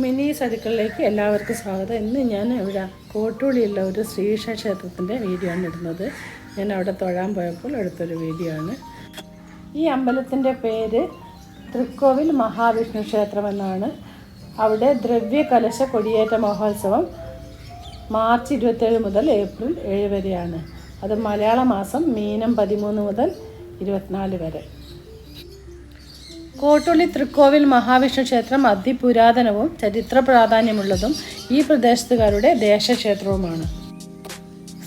മിനീസ് സരുക്കളിലേക്ക് എല്ലാവർക്കും സ്വാഗതം. ഇന്ന് ഞാൻ ഇവിടെ കോട്ടൂളിയുള്ള ഒരു ശ്രീകൃഷ്ണ ക്ഷേത്രത്തിന്റെ വീഡിയോ ആണ് ഇടുന്നത്. ഞാൻ അവിടെ തൊഴാൻ പോയപ്പോൾ എടുത്തൊരു വീഡിയോ ആണ്. ഈ അമ്പലത്തിന്റെ പേര് തൃക്കോവിൽ മഹാവിഷ്ണു ക്ഷേത്രം എന്നാണ്. അവിടെ ദ്രവ്യ കലശ കൊടിയേറ്റ മഹോത്സവം മാർച്ച് ഇരുപത്തേഴ് മുതൽ ഏപ്രിൽ ഏഴ് വരെയാണ്. അത് മലയാള മാസം മീനം പതിമൂന്ന് മുതൽ ഇരുപത്തിനാല് വരെ. കോട്ടുള്ളി തൃക്കോവിൽ മഹാവിഷ്ണു ക്ഷേത്രം അതിപുരാതനവും ചരിത്ര പ്രാധാന്യമുള്ളതും ഈ പ്രദേശത്തുകാരുടെ ദേശക്ഷേത്രവുമാണ്.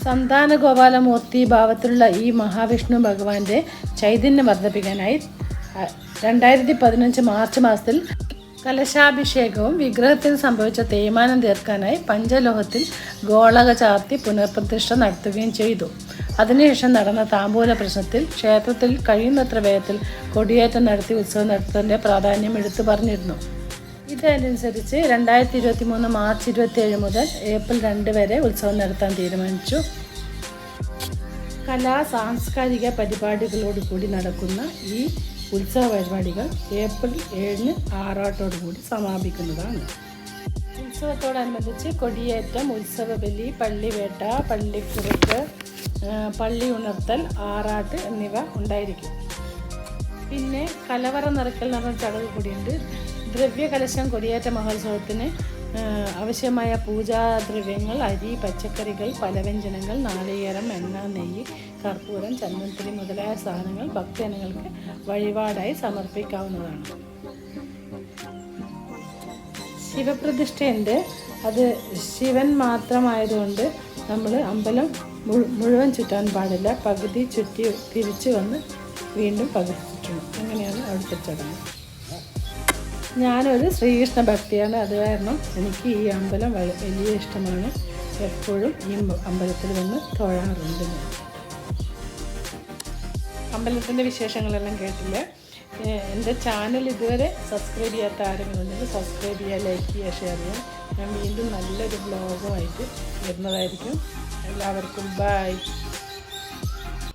സന്താന ഗോപാലമൂർത്തി ഭാവത്തിലുള്ള ഈ മഹാവിഷ്ണു ഭഗവാന്റെ ചൈതന്യം വർദ്ധിപ്പിക്കാനായി രണ്ടായിരത്തി പതിനഞ്ച് മാർച്ച് മാസത്തിൽ കലശാഭിഷേകവും വിഗ്രഹത്തിൽ സംഭവിച്ച തേയ്മാനം തീർക്കാനായി പഞ്ചലോഹത്തിൽ ഗോളക ചാർത്തി പുനഃപ്രതിഷ്ഠ നടത്തുകയും ചെയ്തു. അതിനുശേഷം നടന്ന താമ്പൂല പ്രശ്നത്തിൽ ക്ഷേത്രത്തിൽ കഴിയുന്നത്ര വേഗത്തിൽ കൊടിയേറ്റം നടത്തി ഉത്സവം നടത്തുന്നതിന്റെ പ്രാധാന്യം എടുത്തു പറഞ്ഞിരുന്നു. ഇതനുസരിച്ച് രണ്ടായിരത്തി ഇരുപത്തി മൂന്ന് മാർച്ച് ഇരുപത്തി ഏഴ് മുതൽ ഏപ്രിൽ രണ്ട് വരെ ഉത്സവം നടത്താൻ തീരുമാനിച്ചു. കലാ സാംസ്കാരിക പരിപാടികളോട് കൂടി നടക്കുന്ന ഈ ഉത്സവ പരിപാടികൾ ഏപ്രിൽ ഏഴിന് ആറാട്ടോടുകൂടി സമാപിക്കുന്നതാണ്. ഉത്സവത്തോടനുബന്ധിച്ച് കൊടിയേറ്റം ഉത്സവബലി പള്ളിവേട്ട പള്ളിക്കുറുക്ക് പള്ളി ഉണർത്തൽ ആറാട്ട് എന്നിവ ഉണ്ടായിരിക്കും. പിന്നെ കലവറ നിറക്കൽ എന്ന് പറഞ്ഞ ചടങ്ങ് കൂടിയുണ്ട്. ദ്രവ്യകലശം കൊടിയേറ്റ മഹോത്സവത്തിന് ആവശ്യമായ പൂജാദ്രവ്യങ്ങൾ അരി പച്ചക്കറികൾ പലവ്യഞ്ജനങ്ങൾ നാളികേരം എണ്ണ നെയ്യ് കർപ്പൂരം ചന്ദനത്തിരി മുതലായ സാധനങ്ങൾ ഭക്തജനങ്ങൾക്ക് വഴിപാടായി സമർപ്പിക്കാവുന്നതാണ്. ശിവപ്രതിഷ്ഠയുണ്ട്. അത് ശിവൻ മാത്രമായതുകൊണ്ട് നമ്മൾ അമ്പലം മുഴു- മുഴുവൻ ചുറ്റാൻ പാടില്ല. പകുതി ചുറ്റി തിരിച്ചു വന്ന് വീണ്ടും പകുതി ചുറ്റണം അങ്ങനെയാണ് അവിടുത്തെ ചടങ്ങ്. ഞാനൊരു ശ്രീകൃഷ്ണ ഭക്തിയാണ്. അത് കാരണം എനിക്ക് ഈ അമ്പലം വലിയ ഇഷ്ടമാണ്. എപ്പോഴും ഈ അമ്പലത്തിൽ വന്ന് തൊഴാറുണ്ട് ഞാൻ. അമ്പലത്തിന്റെ വിശേഷങ്ങളെല്ലാം കേട്ടില്ലേ? എന്റെ ചാനൽ ഇതുവരെ സബ്സ്ക്രൈബ് ചെയ്യാത്ത ആരെങ്കിലും സബ്സ്ക്രൈബ് ചെയ്യുക ലൈക്ക് ചെയ്യുക ഷെയർ ചെയ്യുക. ഞാൻ വീണ്ടും നല്ലൊരു ബ്ലോഗുമായിട്ട് വരുന്നതായിരിക്കും. എല്ലാവർക്കും ബൈ